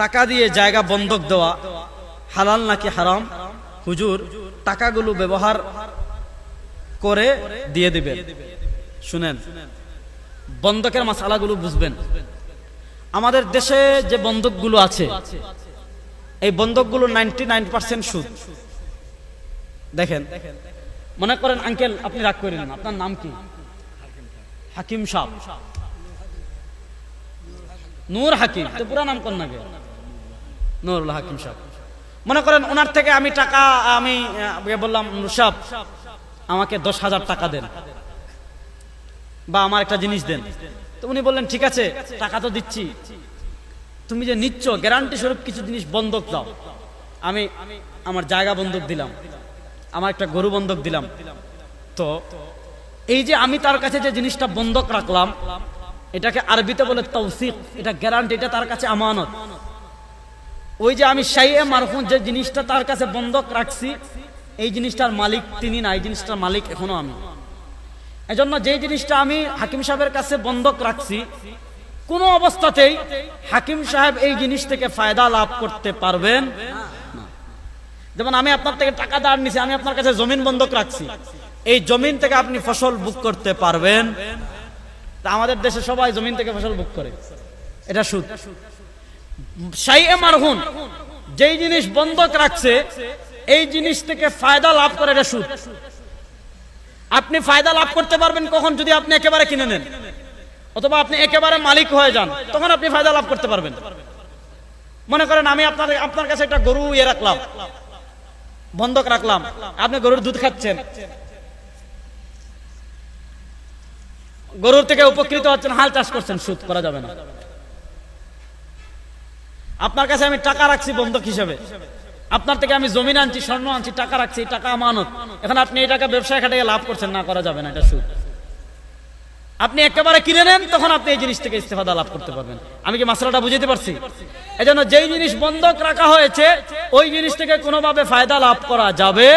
টাকা দিয়ে জায়গা বন্ধক দেওয়া, হালাল নাকি হারাম? হুজুর, টাকাগুলো ব্যবহার করে দিয়ে দিবেন। শুনেন, বন্ধকের মশালাগুলো বুঝবেন। আমাদের দেশে যে বন্ধকগুলো আছে, এই বন্ধকগুলো নাইনটি নাইন পার্সেন্ট সুদ। দেখেন, মনে করেন আঙ্কেল, আপনি রাগ করেন আপনার নাম কি? হাকিম সাহ নূর হাকিম পুরা নাম কোন নাকি নুরুল হাকিম সাহ মনে করেন ওনার থেকে আমি টাকা, আমি বললাম নূর সাহ আমাকে দশ হাজার টাকা দেন বা আমার একটা জিনিস দেন। তো উনি বললেন, ঠিক আছে, টাকা তো দিচ্ছি। তুমি যে নিচ্ছ গ্যারান্টি স্বরূপ কিছু জিনিস বন্ধক দাও। আমি আমার জায়গা বন্ধক দিলাম, আমার একটা গরু বন্ধক দিলাম। তো এই যে আমি তার কাছে যে জিনিসটা বন্ধক রাখলাম, এটাকে আরবিতে বলে তৌসিক, এটা গ্যারান্টি এটা তার কাছে আমানত। ওই যে আমি সাইয়ে মারফুন যে জিনিসটা তার কাছে বন্ধক রাখছি, এই জিনিসটার মালিক তিনি না, এই জিনিসটার মালিক এখনও আমি। এজন্য যে জিনিসটা আমি হাকিম সাহেবের কাছে বন্ধক রাখছি, কোন অবস্থাতেই হাকিম সাহেব এই জিনিস থেকে ফায়দা লাভ করতে পারবেন যেমন আমি আপনার থেকে টাকা দাঁড় নিছি, আমি আপনার কাছে জমিন বন্ধক রাখছি, এই জমিন থেকে আপনি ফসল বুক করতে পারবেন। তা আমাদের দেশে সবাই জমিন থেকে ফসল বুক করে। এটা সুদ। মারহুন, যেই জিনিস বন্ধক রাখছে, এই জিনিস থেকে ফায়দা লাভ করে এটা সুদ। আপনি ফায়দা লাভ করতে পারবেন কখন যদি আপনি একেবারে কিনে নেন। অথবা আপনি একেবারে মালিক হয়ে যান, তখন আপনি ফায়দা লাভ করতে পারবেন। মনে করেন আমি আপনার আপনার কাছে একটা গরু ইয়ে রাখলাম, বন্ধক রাখলাম, আপনি গরুর দুধ খাচ্ছেন। গরুর থেকে উপকৃত হচ্ছেন, হাল চাষ করছেন, সুদ করা যাবে না। আপনার কাছে আমি টাকা রাখছি বন্ধক হিসেবে। আপনার থেকে আমি জমিন আনছি, স্বর্ণ আনছি, টাকা রাখছি টাকা আমানত। এখন আপনি এই টাকা ব্যবসায় খাটিয়ে লাভ করছেন, না করা যাবে না, এটা সুদ। আপনি একেবারে কিনে নেন, তখন আপনি এই জিনিস থেকে ইস্তেফাদা লাভ করতে পারবেন। আমি কি মাসলাটা বুঝতে পারছি? এজন্য যেই জিনিস বন্ধক রাখা হয়েছে, ওই জিনিস থেকে কোনোভাবে ফায়দা লাভ করা যাবে